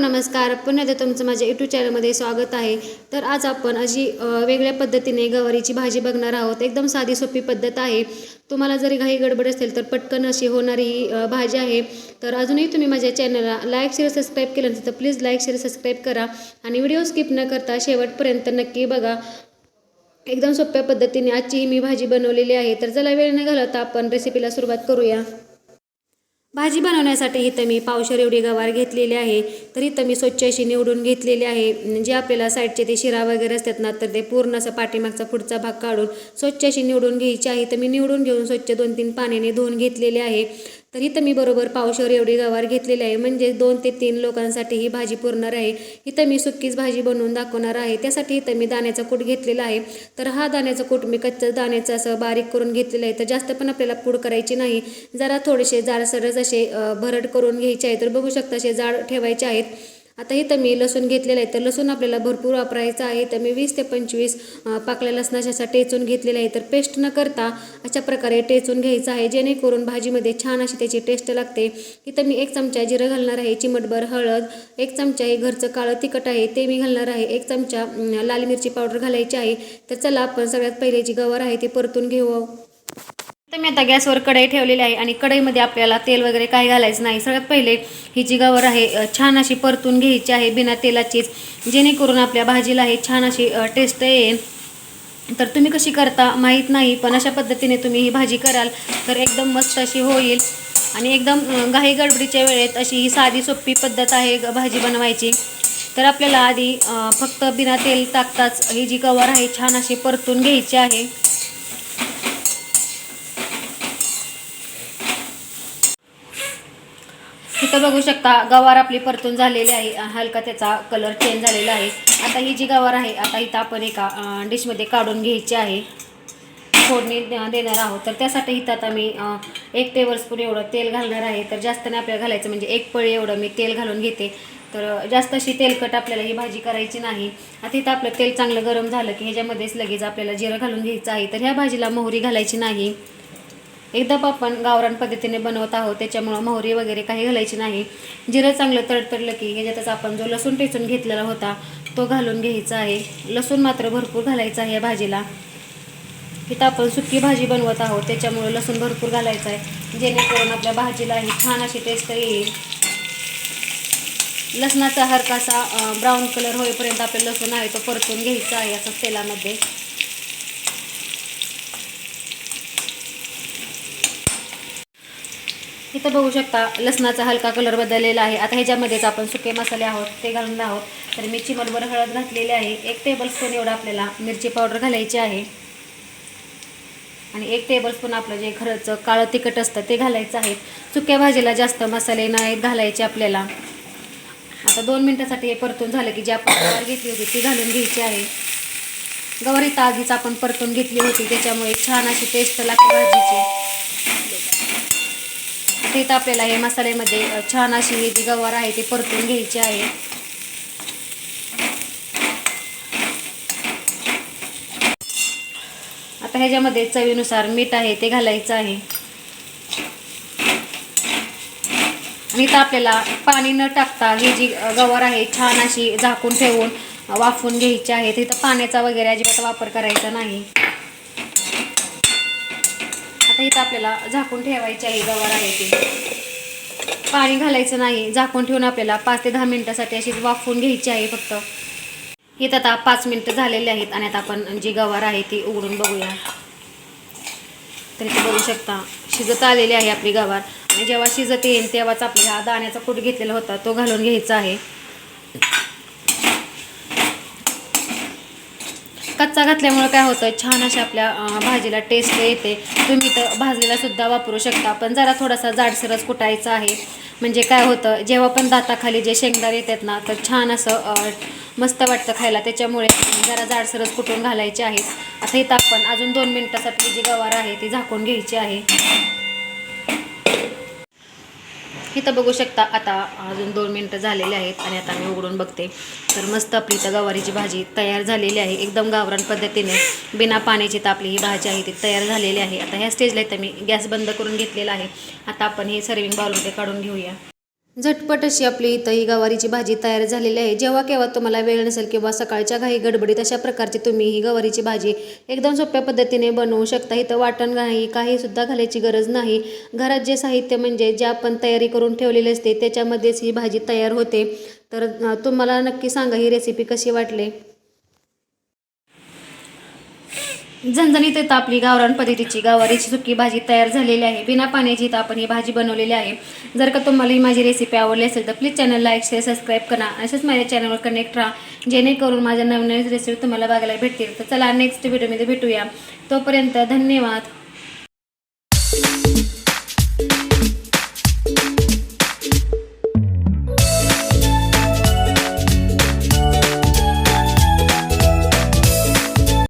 नमस्कार. पुन्हा एकदा तुमचं माझ्या यूट्यूब चॅनलमध्ये स्वागत आहे. तर आज आपण अशी वेगळ्या पद्धतीने गवारीची भाजी बघणार आहोत. एकदम साधी सोपी पद्धत आहे. तुम्हाला जरी घाई गडबड असेल तर पटकन अशी होणारी ही भाजी आहे. तर अजूनही तुम्ही माझ्या चॅनलला लाईक शेअर सबस्क्राईब केलं नसेल तर प्लीज लाईक शेअर सबस्क्राईब करा. आणि व्हिडिओ स्किप न करता शेवटपर्यंत नक्की बघा. एकदम सोप्या पद्धतीने आजची ही मी भाजी बनवलेली आहे. तर चला वेळ न घालवता आपण रेसिपीला सुरुवात करूया. भाजी बनवण्यासाठी इथं मी पावशर एवढी गवार घेतलेली आहे. तर इथं मी स्वच्छ अशी निवडून घेतलेली आहे. जे आपल्याला साईडचे ते शिरा वगैरे असतात ना तर ते पूर्ण असं पाठीमागचा पुढचा भाग काढून स्वच्छ अशी निवडून घ्यायची आहे. तर मी निवडून घेऊन स्वच्छ दोन तीन पाण्याने धुवून घेतलेले आहे. तर इथं मी बरोबर पावशावर एवढी गवार घेतलेली आहे. म्हणजे दोन ते तीन लोकांसाठी ही भाजी पुरणार आहे. इथं मी सुक्कीच भाजी बनवून दाखवणार आहे. त्यासाठी इथं मी दाण्याचा कूट घेतलेला आहे. तर हा दाण्याचा कूट मी कच्चा दाण्याचं असं बारीक करून घेतलेलं आहे. तर जास्त पण आपल्याला पूड करायची नाही. जरा थोडेसे जाडसरच असे भरड करून घ्यायचे आहे. तर बघू शकता असे जाड ठेवायचे आहेत. आता इथं मी लसूण घेतलेलं आहे. तर लसूण आपल्याला भरपूर वापरायचं आहे. तर मी वीस ते पंचवीस पाकल्या लसणाच्या टेचून घेतलेला आहे. तर पेस्ट न करता अशा प्रकारे टेचून घ्यायचं आहे. जेणेकरून भाजीमध्ये छान अशी त्याची टेस्ट लागते. इथं मी एक चमचा जिरं घालणार आहे. चिमटभर हळद एक चमचा हे घरचं काळं तिखट आहे. ते मी घालणार आहे. एक चमचा लाल मिरची पावडर घालायची आहे. तर चला आपण सगळ्यात पहिले जी गवार आहे ती परतून घेऊ. तर मी आता गॅसवर कढई ठेवलेली आहे आणि कढईमध्ये आपल्याला तेल वगैरे काही घालायचं नाही. सगळ्यात पहिले ही जी गवर आहे छान अशी परतून घ्यायची आहे बिना तेलाचीच. जेणेकरून आपल्या भाजीला हे छान अशी टेस्ट येईल. तर तुम्ही कशी करता माहीत नाही पण अशा पद्धतीने तुम्ही ही भाजी कराल तर एकदम मस्त अशी होईल. आणि एकदम घाई गडबडीच्या वेळेत अशी ही साधी सोपी पद्धत आहे ग- भाजी बनवायची. तर आपल्याला आधी फक्त बिना तेल टाकताच ही जी गवार आहे छान अशी परतून घ्यायची आहे. इथं बघू शकता गवार आपली परतून झालेली आहे. हलका त्याचा कलर चेंज झालेला आहे. आता ही जी गवार आहे आता इथं आपण एका डिशमध्ये काढून घ्यायची आहे. फोडणी देणार आहोत. तर त्यासाठी इथं आता मी एक टेबलस्पून एवढं तेल घालणार आहे. तर जास्त नाही आपल्याला घालायचं म्हणजे एक पळी एवढं मी तेल घालून घेते. तर जास्त अशी तेलकट आपल्याला ही भाजी करायची नाही. आता इथं आपलं तेल चांगलं गरम झालं की ह्याच्यामध्येच लगेच आपल्याला जिरं घालून घ्यायचं आहे. तर ह्या भाजीला मोहरी घालायची नाही. एकदम आपण गावरान पद्धतीने बनवत आहोत त्याच्यामुळं मोहरी वगैरे काही घालायची नाही. जिरं चांगलं तडतडलं की ह्याच्यातच आपण जो लसूण टेचून घेतलेला होता तो घालून घ्यायचा आहे. लसूण मात्र भरपूर घालायचा आहे या भाजीला. इथं आपण सुकी भाजी बनवत आहोत त्याच्यामुळे लसूण भरपूर घालायचं आहे. जेणेकरून आपल्या भाजीला ही छान अशी टेस्ट येईल. लसणाचा हरकासा ब्राऊन कलर होईपर्यंत आपलं लसूण आहे तो परतून घ्यायचा आहे असं तेलामध्ये. इथं बघू शकता लसणाचा हलका कलर बदललेला आहे. आता ह्याच्यामध्येच आपण सुके मसाले आहोत ते घालून आहोत. तर मी चिमटभर हळद घातलेली आहे. एक टेबलस्पून एवढं आपल्याला मिरची पावडर घालायची आहे. आणि एक टेबलस्पून आपलं जे घरचं काळं तिखट असतं ते घालायचं आहे. सुक्या भाजीला जास्त मसाले नाहीत घालायचे आपल्याला. आता दोन मिनटासाठी हे परतून झालं की जी आपण गवार घेतली होती ती घालून घ्यायची आहे. गवार इथं आधीच आपण परतून घेतली होती त्याच्यामुळे छान अशी टेस्ट लागते भाजीची. तिथं आपल्याला हे मसाल्यामध्ये छान अशी ही जी गवार आहे ती परतून घ्यायची आहे. आता ह्याच्यामध्ये चवीनुसार मीठ आहे ते घालायचं आहे. आणि इथं आपल्याला पाणी न टाकता ही जी गवार आहे छान अशी झाकून ठेवून वाफून घ्यायची आहे. तिथं पाण्याचा वगैरे अजिबात वापर करायचा नाही. आता इथं आपल्याला झाकून ठेवायची आहे गवार आहे ती. पाणी घालायचं नाही झाकून ठेवून आपल्याला पाच ते दहा मिनिटासाठी अशी वाफवून घ्यायची आहे फक्त. इथं आता पाच मिनटं झालेले आहेत आणि आता आपण जी गवार आहे ती उघडून बघूया. तर इथे बघू शकता शिजत आलेली आहे आपली गवार. आणि जेव्हा शिजत येईल तेव्हाच आपल्याला हा दाण्याचा कूट घेतलेला होता तो घालून घ्यायचा आहे. कच्चा घातल्यामुळे काय होतं छान अशा आपल्या भाजीला टेस्ट येते. तुम्ही तर भाजलेला सुद्धा वापरू शकता. पण जरा थोडासा जाडसरच कुटायचा आहे. म्हणजे काय होतं जेव्हा पण दाताखाली जे शेंगदार येतात ना तर छान असं मस्त वाटतं खायला. त्याच्यामुळे जरा जाडसरच कुटून घालायचे आहेत आता इथं आपण अजून दोन मिनटासाठी जी गवार आहे ती झाकून घ्यायची आहे. इथं बघू शकता आता अजून दोन मिनटं झालेले आहेत आणि आता मी उघडून बघते. तर मस्त आपली इथं गवारीची भाजी तयार झालेली आहे. एकदम गावरान पद्धतीने बिना पाण्याची तापली ही भाजी आहे ती तयार झालेली आहे. आता ह्या स्टेजला इथं मी गॅस बंद करून घेतलेला आहे. आता आपण हे सर्विंग बाउलमध्ये काढून घेऊया. झटपट अशी आपली इथं ही गवारीची भाजी तयार झालेली आहे. जेव्हा केव्हा तुम्हाला वेळ नसेल किंवा सकाळच्या घाई गडबडीत अशा प्रकारची तुम्ही ही गवारीची भाजी एकदम सोप्या पद्धतीने बनवू शकता. इथं वाटण नाही काही सुद्धा घालायची गरज नाही. घरात जे साहित्य म्हणजे जे आपण तयारी करून ठेवलेले असते त्याच्यामध्येच ही भाजी तयार होते. तर तुम्हाला नक्की सांगा ही रेसिपी कशी वाटली? झणझणीत येतं आपली गावरान पद्धतीची गावारीची सुकी भाजी तयार झालेली आहे. बिना पाण्याची इथं आपण ही भाजी बनवलेली आहे. जर का तुम्हाला ही माझी रेसिपी आवडली असेल तर please channel like share subscribe करा. असेच माझ्या चॅनलवर कनेक्ट राहा. जेणेकरून माझ्या नवीन नवीन रेसिपी तुम्हाला बघायला भेटतील. तर चला नेक्स्ट व्हिडिओमध्ये भेटूया. तोपर्यंत धन्यवाद.